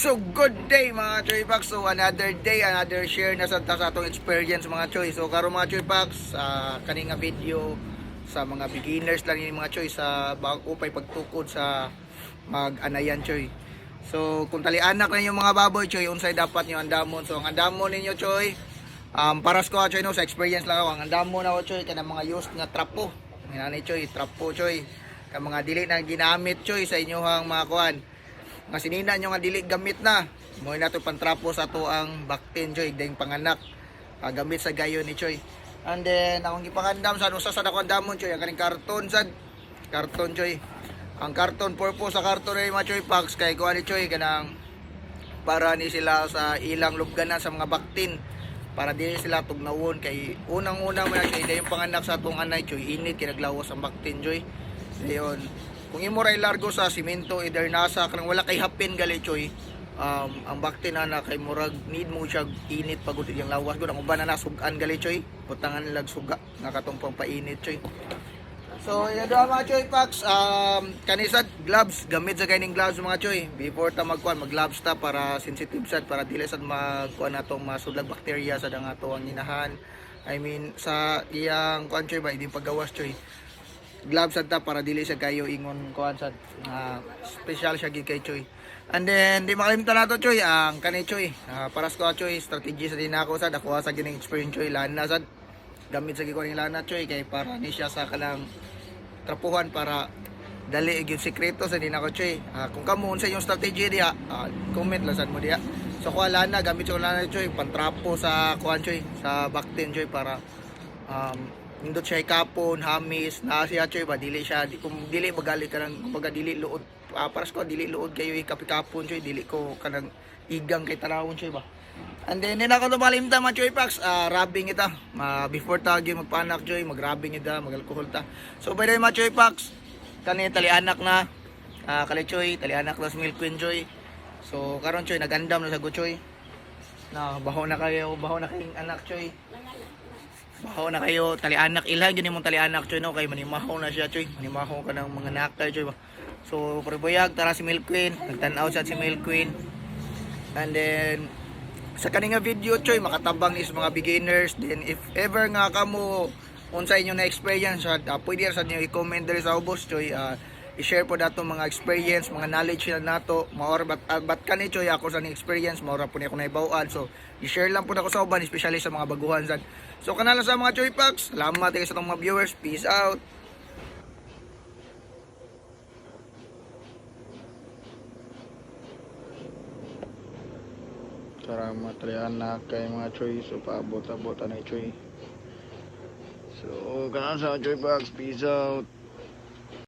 So good day mga Choy Packs. So another day, another share na sa, sa atong experience mga Choy. So karon mga Choy Packs, sa kaninga video sa mga beginners lang yung mga Choy sa upay pagtukod sa mag-anayan Choy. So kung talianak na yung mga baboy Choy, unsay dapat nyo andamon. So ang andamon ninyo Choy, um, paras ko Choy no, sa experience lang ako. Ang andamon ako Choy, kanang mga used nga trapo. Nga Choy, trapo Choy. Kang mga dili na ginamit Choy sa inyohang mga kuan nga sinina nyo nga dili gamit na. Mo na to pantrapo sa to ang baktin choy ding panganak. Ah, gamit sa gayo ni choy. And then akong gipangandam sa usa sa dakong damon choy? Ang kaning karton sad karton choy. Ang karton purpose sa karton ay mga choy packs kay kuha ni choy kanang para ni sila sa ilang lubganan sa mga baktin. Para di sila tugnawon kay unang-unang mga kay yung panganak sa atong anay choy init kinaglawas ang baktin choy. Ayun. Kung imo ray largo sa simento either nasa kanang wala kay hapin gali choy. Um, ang bakti na na kay murag need mo siya init pagod yung lawas gud ang uban na nasugan gali. Putangan nilag suga nga katong pampainit choy. So, yan doon mga choy packs. Um, kanisad gloves, gamit sa kaining gloves mga choy. Before ta magkuan, mag-gloves ta para sensitive sad para dili sad magkuan natong masudlag bakterya sa dang ato ang inahan. I mean sa iyang kuan choy ba, hindi paggawas choy gloves sad ta para dili siya kayo ingon kuan sad nga special siya gid kay Choy. And then di makalimutan nato Choy ang kanay Choy. Ah, para sa Choy strategy sa din ako sad ako sa gining experience Choy lana sad gamit sa gikuan lana Choy kay para ni siya sa kanang trapuhan para dali gyud sekreto sa din ako Choy. Ah, kung kamo unsa yung strategy diha, ah, comment lang sad mo diha. So kuha lana gamit sa lana Choy pantrapo sa kuan Choy sa backten Choy para um, nindot siya kapon, hamis, na siya choy ba? Dili siya di, kung dili magali ka nang kumbaga dili luod. Uh, paras ko dili luod kayo ikapikapon choy dili ko kanang igang kay tarawon choy ba? And then din ako lumalimta mga choy packs uh, rubbing ita uh, before tagi magpanak choy mag-rubbing ita mag-alcohol ta. So by the way mga choy packs kani talianak na. Uh, kali choy talianak na sa milk queen choy. So karon choy nagandam na sa go choy. Na baho na kayo baho na kayong anak choy Baho na kayo, talianak ilhan yun yung talianak choy no kay manimahaw na siya choy. Manimahaw ka ng mga nakay choy. So prebuyag tara si Milk Queen, nagtan-out sa si Milk Queen. And then sa kaninga video choy makatabang is mga beginners then if ever nga kamo unsa inyo na experience uh, pwede sa niyo i-comment diri sa ubos choy uh, i-share po dato mga experience, mga knowledge na nato, maor bat uh, bat kani choy ako sa experience, maora po ni ako naibawaan. So, i-share lang po na ko sa uban, especially sa mga baguhan sad. So, kanala sa mga choy packs. Salamat kayo sa itong mga viewers. Peace out. Para matrihan na kay mga choy. So, paabot-abot na choy. So, kanala sa choy packs. Peace out.